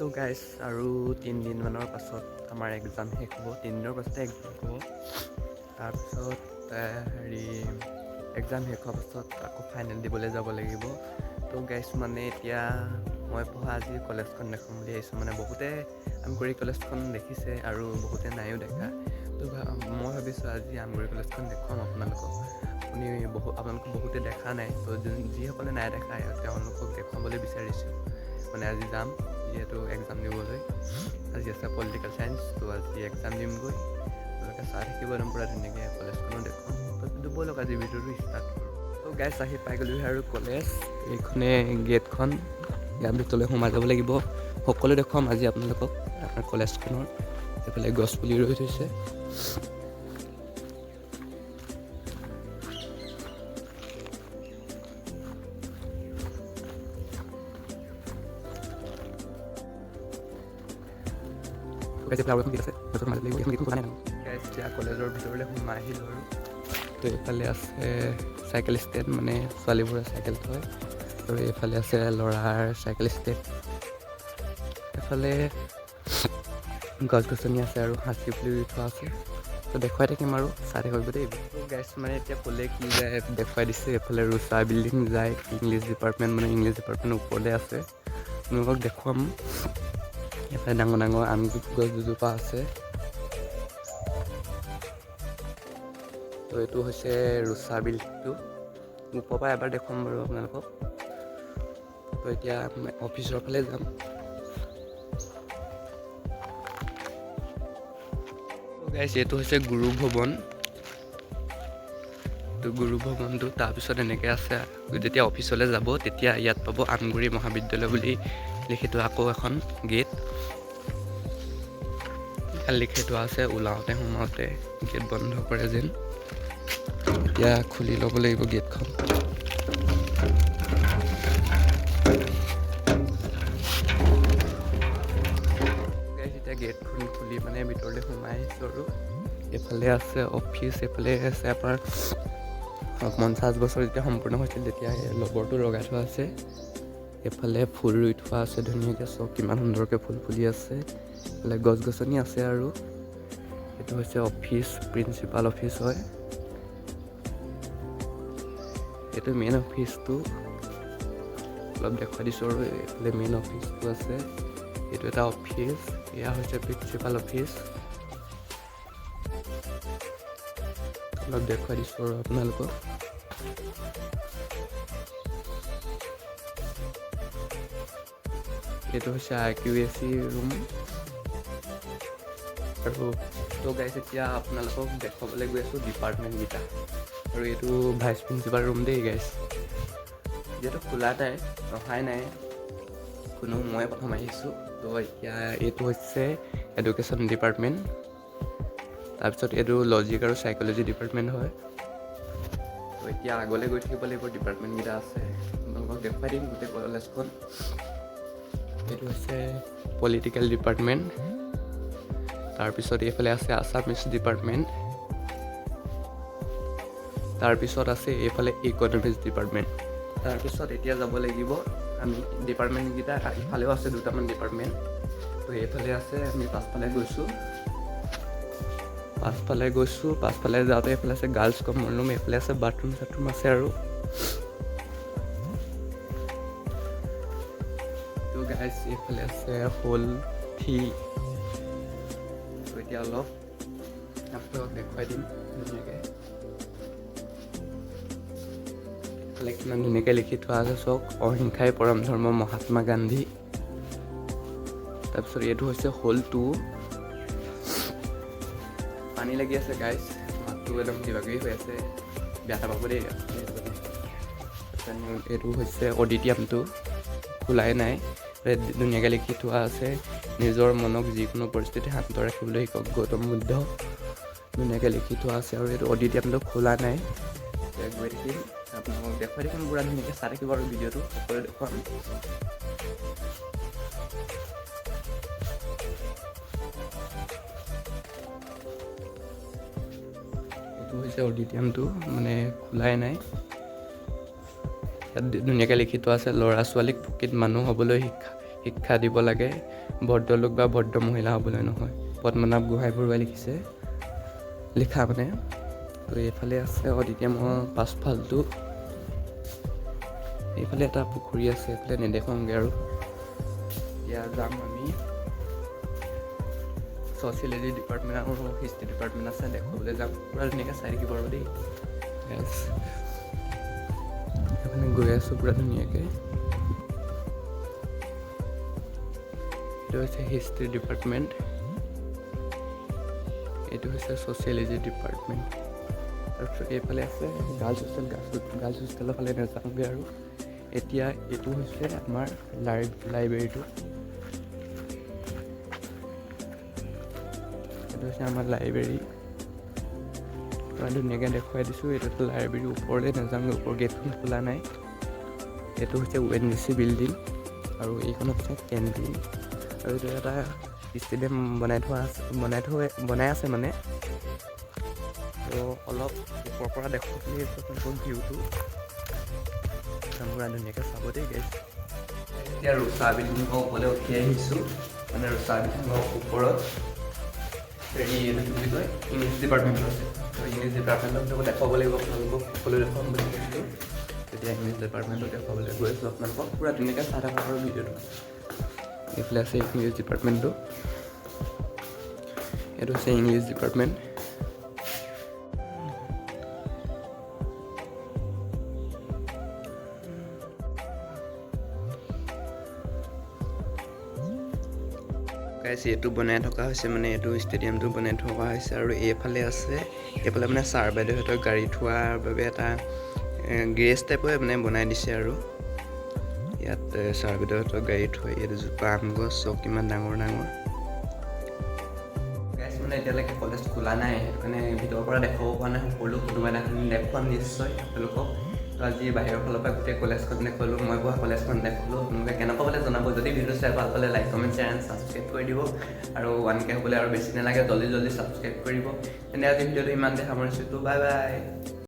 তো গাইজ আৰু তিনিদিনমানৰ পাছত আমাৰ এক্সাম শেষ হ'ব তিনিদিনৰ পাছতে এক্সাম হ'ব। তাৰপিছত হেৰি এক্সাম শেষ হোৱাৰ পাছত আকৌ ফাইনেল দিবলৈ যাব লাগিব। তো গাইজ মানে এতিয়া মই পঢ়া আজি কলেজখন দেখাম বুলি আহিছোঁ মানে বহুতে আমগুৰি কলেজখন দেখিছে আৰু বহুতে নাইও দেখা। তো মই ভাবিছোঁ আজি আমগুৰি কলেজখন দেখুৱাম আপোনালোকক। আপুনি বহু আপোনালোকক বহুতে দেখা নাই। তো যোন যিসকলে নাই দেখা তেওঁলোকক দেখুৱাবলৈ বিচাৰিছোঁ। মানে আজি যাম। যিহেতু এক্সাম দিবলৈ আজি আছে পলিটিকেল চায়েন্স তো আজি এক্সাম দিমগৈ আপোনালোকে চাই থাকিব পূৰা ধুনীয়াকৈ কলেজখনো দেখুৱাম তো ব'লক আজি ভিডিঅ'টো ষ্টাৰ্ট কৰোঁ তো গাইছ আহি পাই গ'লোঁ আৰু কলেজ এইখনে গেটখন ইয়াৰ ভিতৰলৈ সোমাই যাব লাগিব। সকলো দেখুৱাম আজি আপোনালোকক আমাৰ কলেজখনৰ এইফালে গছ পুলি ৰৈ থৈছে। গীত আছে তাৰপিছত লাগিব এইখন খোলা নাই এতিয়া কলেজৰ ভিতৰলৈ সোমাই আহিলোঁ আৰু তো এইফালে আছে চাইকেল ষ্টেণ্ড মানে ছোৱালীবোৰে চাইকেল থয় আৰু এইফালে আছে ল'ৰাৰ চাইকেল ষ্টেণ্ড এফালে গছ গছনি আছে আৰু সাঁচি পুলি ৰুই থোৱা আছে তো দেখুৱাই থাকিম আৰু চাই থাকিব দেই গাইছ মানে এতিয়া ক'লে কি যায় দেখুৱাই দিছে এইফালে ৰুচা বিল্ডিং যায় ইংলিছ ডিপাৰ্টমেণ্ট মানে ইংলিছ ডিপাৰ্টমেণ্ট ওপৰতে আছে আপোনালোকক দেখুৱাম এইফালে ডাঙৰ ডাঙৰ আম গছ দুজোপা আছে তো এইটো হৈছে ৰুচা বিল্ডিংটো ওপৰৰ পৰা এবাৰ দেখুৱাম বাৰু আপোনালোকক। তো এতিয়া অফিচৰ ফালে যাম। গাইছ এইটো হৈছে গুৰু ভৱন। তো গুৰু ভৱনটো তাৰপিছত এনেকৈ আছে। যেতিয়া অফিচলৈ যাব, তেতিয়া ইয়াত পাব আমগুৰি মহাবিদ্যালয় বুলি লিখি থোৱা আকৌ এখন গেট। লিখি থোৱা আছে ওলাওঁতে সোমাওঁতে গেট বন্ধ কৰে যেন। এতিয়া খুলি ল'ব লাগিব গেটখন। এতিয়া গেটখন খুলি মানে ভিতৰলৈ সোমাই আহিছোঁ আৰু। এইফালে আছে অফিচ এইফালে আছে আপোনাৰ পঞ্চাছ বছৰ যেতিয়া সম্পূৰ্ণ হৈছিল তেতিয়া এই লবৰটো লগাই থোৱা আছে। এইফালে ফুল ৰুই থোৱা আছে, ধুনীয়াকৈ চব কিমান সুন্দৰকৈ ফুল ফুলি আছে। এইফালে গছ গছনি আছে আৰু। এইটো হৈছে অফিচ, প্ৰিন্সিপাল অফিচ হয়। এইটো মেইন অফিচটো। অলপ দেখুৱাই দিছোঁ আৰু, এইফালে মেইন অফিচটো আছে। এইটো এটা অফিচ, এয়া হৈছে প্ৰিন্সিপাল অফিচ। অলপ দেখুৱাই দিছোঁ আৰু আপোনালোকক। এইটো হৈছে I Q A C room আৰু তো গাইছ এতিয়া আপোনালোকক দেখুৱাবলৈ গৈ আছোঁ ডিপাৰ্টমেণ্টকেইটা আৰু এইটো ভাইচ প্ৰিন্সিপাল ৰুম দেই গাইছ যিহেতু খোলা নাই অহাই নাই কোনো মই প্ৰথম আহিছোঁ তো এতিয়া এইটো হৈছে এডুকেশ্যন ডিপাৰ্টমেণ্ট তাৰপিছত এইটো লজিক আৰু চাইক'লজি ডিপাৰ্টমেণ্ট হয় তো এতিয়া আগলৈ গৈ থাকিব লাগিব ডিপাৰ্টমেণ্টকেইটা আছে আপোনালোকক দেখুৱাই দিম গোটেই কলেজখন এইটো হৈছে পলিটিকেল ডিপাৰ্টমেণ্ট তাৰপিছত এইফালে আছে আছামিছ ডিপাৰ্টমেণ্ট তাৰপিছত আছে এইফালে ইকনমিক্স ডিপাৰ্টমেণ্ট তাৰপিছত এতিয়া যাব লাগিব আমি ডিপাৰ্টমেণ্টকেইটা ইফালেও আছে দুটামান ডিপাৰ্টমেণ্ট তো এইফালে আছে আমি পাছফালে গৈছোঁ। পাছফালে গৈছোঁ, পাছফালে যাওঁতে এইফালে আছে গাৰ্লছ কমন ৰুম এইফালে আছে বাথৰুম চাথৰুম আছে আৰু। তো গাইজ এইফালে আছে হ'ল থি এতিয়া অলপ আপোনালোকক দেখুৱাই দিম ধুনীয়াকৈ এইফালে কিমান ধুনীয়াকৈ লিখি থোৱা আছে চাওক অহিংসাই পৰম ধৰ্ম মহাত্মা গান্ধী তাৰপিছত এইটো হৈছে হ'ল টু পানী লাগি আছে গাইজ মাতটো একদম কিবা কিবি হৈ আছে বেয়া নাপাব দেই এইটো হৈছে অডিটিয়ামটো খোলাই নাই ধুনীয়াকৈ লিখি থোৱা আছে? নিজৰ মনক যিকোনো পৰিস্থিতি শান্ত ৰাখিবলৈ শিকক গৌতম বুদ্ধ। ধুনীয়াকৈ লিখি থোৱা আছে? আৰু এইটো অডিটিয়ামটো খোলা নাই। গৈ থাকিম। আপোনালোকক দেখুৱাই থাকিম পূৰা ধুনীয়াকৈ চাই থাকিব আৰু ভিডিঅ'টো। সকলোৱে দেখুৱাম। এইটো হৈছে অডিটিয়ামটো মানে খোলাই নাই। ইয়াত ধুনীয়াকৈ লিখি থোৱা আছে ল'ৰা ছোৱালীক প্ৰকৃত মানুহ হ'বলৈ শিক্ষা শিক্ষা দিব লাগে ভদ্ৰলোক বা ভদ্ৰ মহিলা হ'বলৈ নহয় পদ্মনাভ গোহাঁই বৰুৱাই লিখিছে। লিখা মানে। তো এইফালে আছে অদিতিয়ামৰ পাছফালটো এইফালে এটা পুখুৰী আছে এইফালে নেদেখোঁগৈ আৰু। এতিয়া যাম আমি। ছ'চিয়লজি ডিপাৰ্টমেণ্ট আৰু হিষ্ট্ৰী ডিপাৰ্টমেণ্ট আছে দেখুৱাবলৈ যাম। পূৰা ধুনীয়াকৈ চাই থাকিব আৰু দেই। Yes. এইফালে গৈ আছোঁ পূৰা ধুনীয়াকৈ এইটো হৈছে হিষ্ট্ৰী ডিপাৰ্টমেণ্ট এইটো হৈছে ছ'চিয়লজি ডিপাৰ্টমেণ্ট তাৰপিছত এইফালে আছে গাৰ্লছ হোষ্টেল গাৰ্লছ হোষ্টেলৰ ফালে নাযাওঁগৈ আৰু। এতিয়া এইটো হৈছে আমাৰ লাই লাইব্ৰেৰীটো এইটো হৈছে আমাৰ লাইব্ৰেৰী ইমান ধুনীয়াকৈ দেখুৱাই দিছোঁ এইটো লাইব্ৰেৰীৰ ওপৰলৈ নাযাওঁগৈ ওপৰ গেটখন খোলা নাই এইটো হৈছে ৱেন জি চি বিল্ডিং আৰু এইখনত হৈছে কেণ্টিন আৰু এইটো এটা ষ্টেডিয়াম বনাই থোৱা আছে বনাই থৈ বনাই আছে মানে তো অলপ ওপৰৰ পৰা দেখোঁ বুলি ভিউটো ধুনীয়াকৈ চাব দেই গাইছ এতিয়া ৰুচা বিল্ডিঙৰ ওপৰলৈ উঠি আহিছোঁ মানে ৰুচা বিল্ডিঙৰ ওপৰত বুলি কয় ইংলিছ ডিপাৰ্টমেণ্টত আছে। ইংলিছ ডিপাৰ্টমেণ্টত দেখোঁ দেখুৱাব লাগিব আপোনালোকক সকলো দেখুৱাম বুলি কৈছিলোঁ তেতিয়া ইংলিছ ডিপাৰ্টমেণ্টত দেখুৱাবলৈ গৈ আছোঁ আপোনালোকক পূৰা ধুনীয়াকৈ চাই থকা ভিডিঅ'টো এইফালে আছে ইংলিছ ডিপাৰ্টমেণ্টটো এইটো হৈছে ইংলিছ ডিপাৰ্টমেণ্ট গাইছে এইটো বনাই থকা হৈছে মানে এইটো ষ্টেডিয়ামটো বনাই থকা হৈছে আৰু এইফালে আছে। এইফালে মানে ছাৰ বাইদেউহঁতৰ গাড়ী থোৱাৰ বাবে এটা গেৰেজ টাইপৰ মানে বনাই দিছে আৰু। ইয়াত ছাৰ বাইদেউহঁতৰ গাড়ী থৈ ইয়াত জোপা আম গছ চব কিমান ডাঙৰ ডাঙৰ। এতিয়ালৈকে কলেজ খোলা নাই সেইটো কাৰণে ভিতৰৰ পৰা দেখাব পৰা নাই সকলো কোনোবা এদিনাখন দেখুৱাম নিশ্চয় আপোনালোকক। আজি বাহিৰৰ ফালৰ পৰা গোটেই কলেজখন দেখুৱালোঁ মই পঢ়া কলেজখন দেখুৱালোঁ আপোনালোকে কেনেকুৱা পালে জনাব? যদি ভিডিঅ' চাই ভাল পালে like comment share and subscribe কৰি দিব। আৰু ওৱান কে হ'বলৈ আৰু বেছি নালাগে জল্দি জল্দি ছাবস্ক্ৰাইব কৰিব। তেনে আজি ভিডিঅ'টো ইমানতে সামৰিছোঁ বাই বাই